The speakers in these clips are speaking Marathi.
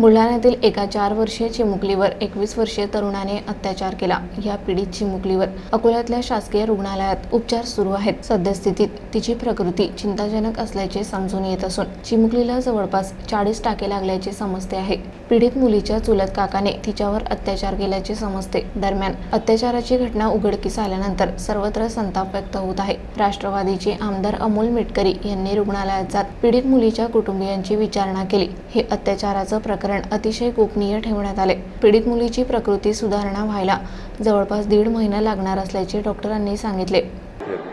बुलढाण्यातील एका चार वर्षीय चिमुकलीवर एकवीस वर्षीय तरुणाने अत्याचार केला. या पीडित चिमुकलीवर अकोल्यातल्या शासकीय रुग्णालयात उपचार सुरू आहेत. सद्यस्थितीत तिची प्रकृती चिंताजनक असल्याचे समजून येत असून चिमुकलीला जवळपास चाळीस टाके लागल्याचे समजते आहे. पीडित मुलीच्या चुलत काकाने तिच्यावर अत्याचार केल्याचे समजते. दरम्यान अत्याचाराची घटना उघडकीस आल्यानंतर सर्वत्र संताप व्यक्त होत आहे. राष्ट्रवादीचे आमदार अमोल मिटकरी यांनी रुग्णालयात जात पीडित मुलीच्या कुटुंबियांची विचारणा केली. हे अत्याचाराचं प्रकरण अतिशय गोपनीय ठेवण्यात आले. पीडित मुलीची प्रकृती सुधारणा व्हायला जवळपास दीड महिना लागणार असल्याचे डॉक्टरांनी सांगितले.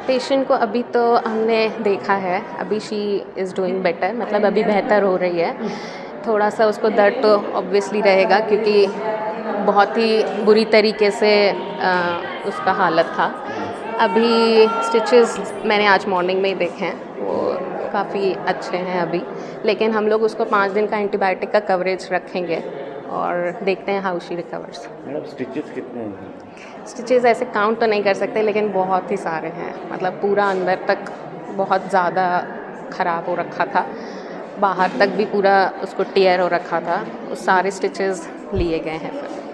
पेशेंट को अभी तो हमने देखा है. अभी शी इज़ डूइंग बेटर मतलब अभी बेहतर हो रही है. थोड़ा सा उसको दर्द तो ऑब्वियसली रहेगा क्योंकि बहुत ही बुरी तरीके से आ, उसका हालत था। अभी स्टिचेस मैंने आज मॉर्निंग में ही देखे हैं। वो काफ़ी अच्छे हैं अभी। लेकिन हम लोग उसको पाँच दिन का एंटीबायोटिक का कवरेज रखेंगे और देखते हैं how she recovers madam stitches कितने हैं? स्टिचेस ऐसे काउंट तो नहीं कर सकते लेकिन बहुत ही सारे हैं। मतलब पूरा अंदर तक बहुत ज़्यादा ख़राब हो रखा था। बाहर तक भी पूरा उसको टेयर हो रखा था। उस सारे स्टिचेस लिए गए हैं फिर.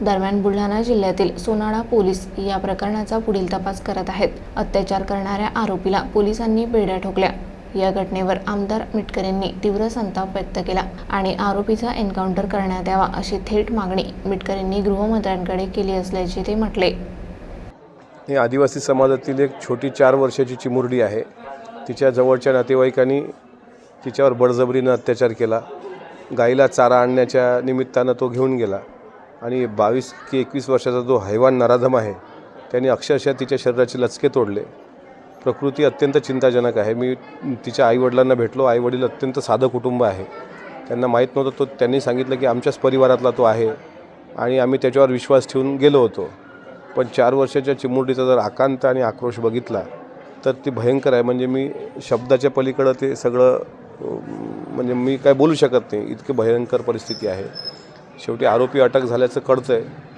दरम्यान बुलढाणा जिल्ह्यातील सोनाळा पोलीस या प्रकरणाचा पुढील तपास करत आहेत. अत्याचार करणाऱ्या आरोपीला पोलिसांनी बेड्या ठोकल्या. या घटनेवर आमदार मिटकरेंनी तीव्र संताप व्यक्त केला आणि आरोपीचा एन्काउंटर करण्यात यावा अशी थेट मागणी मिटकरेंनी गृहमंत्र्यांकडे केली असल्याचे ते म्हटले. ही आदिवासी समाजातील एक छोटी चार वर्षाची चिमुरडी आहे. तिच्या जवळच्या नातेवाईकांनी तिच्यावर बळजबरीनं अत्याचार केला. गाईला चारा आणण्याच्या निमित्तानं तो घेऊन गेला. आणि बावीस की एकवीस वर्षाचा जो हैवान नराधम आहे त्यांनी अक्षरशः तिच्या शरीराचे लचके तोडले. प्रकृती अत्यंत चिंताजनक आहे. मी तिच्या आईवडिलांना भेटलो. आईवडील अत्यंत साधं कुटुंब आहे. त्यांना माहीत नव्हतं. तो त्यांनी सांगितलं की आमच्याच परिवारातला तो आहे आणि आम्ही त्याच्यावर विश्वास ठेवून गेलो होतो. पण चार वर्षाच्या चिमुरडीचा जर आकांत आणि आक्रोश बघितला तर ती भयंकर आहे. म्हणजे मी शब्दाच्या पलीकडं ते सगळं म्हणजे मी काय बोलू शकत नाही. इतकी भयंकर परिस्थिती आहे. शेवटी आरोपी अटक झाल्याचं कळतं आहे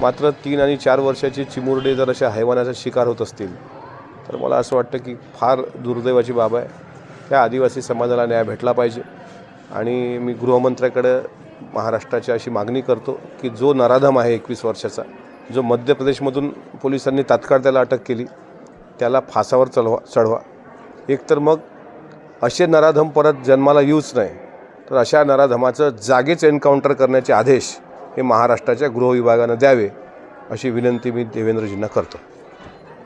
मात्र तीन आणि चार वर्षाची चिमुरडे जर अशा हैवानाचा शिकार होत असतील तर मला असं वाटतं की फार दुर्दैवाची बाब आहे. त्या आदिवासी समाजाला न्याय भेटला पाहिजे. आणि मी गृहमंत्र्याकडं महाराष्ट्राची अशी मागणी करतो की जो नराधम आहे एकवीस वर्षाचा जो मध्य प्रदेशमधून पोलिसांनी तात्काळ त्याला अटक केली त्याला फासावर चढवा चढवा. एकतर मग असे नराधम परत जन्माला येऊच नाही तर अशा नराधमाचं जागेच एन्काउंटर करण्याचे आदेश हे महाराष्ट्राच्या गृहविभागानं द्यावे अशी विनंती मी देवेंद्रजींना करतो.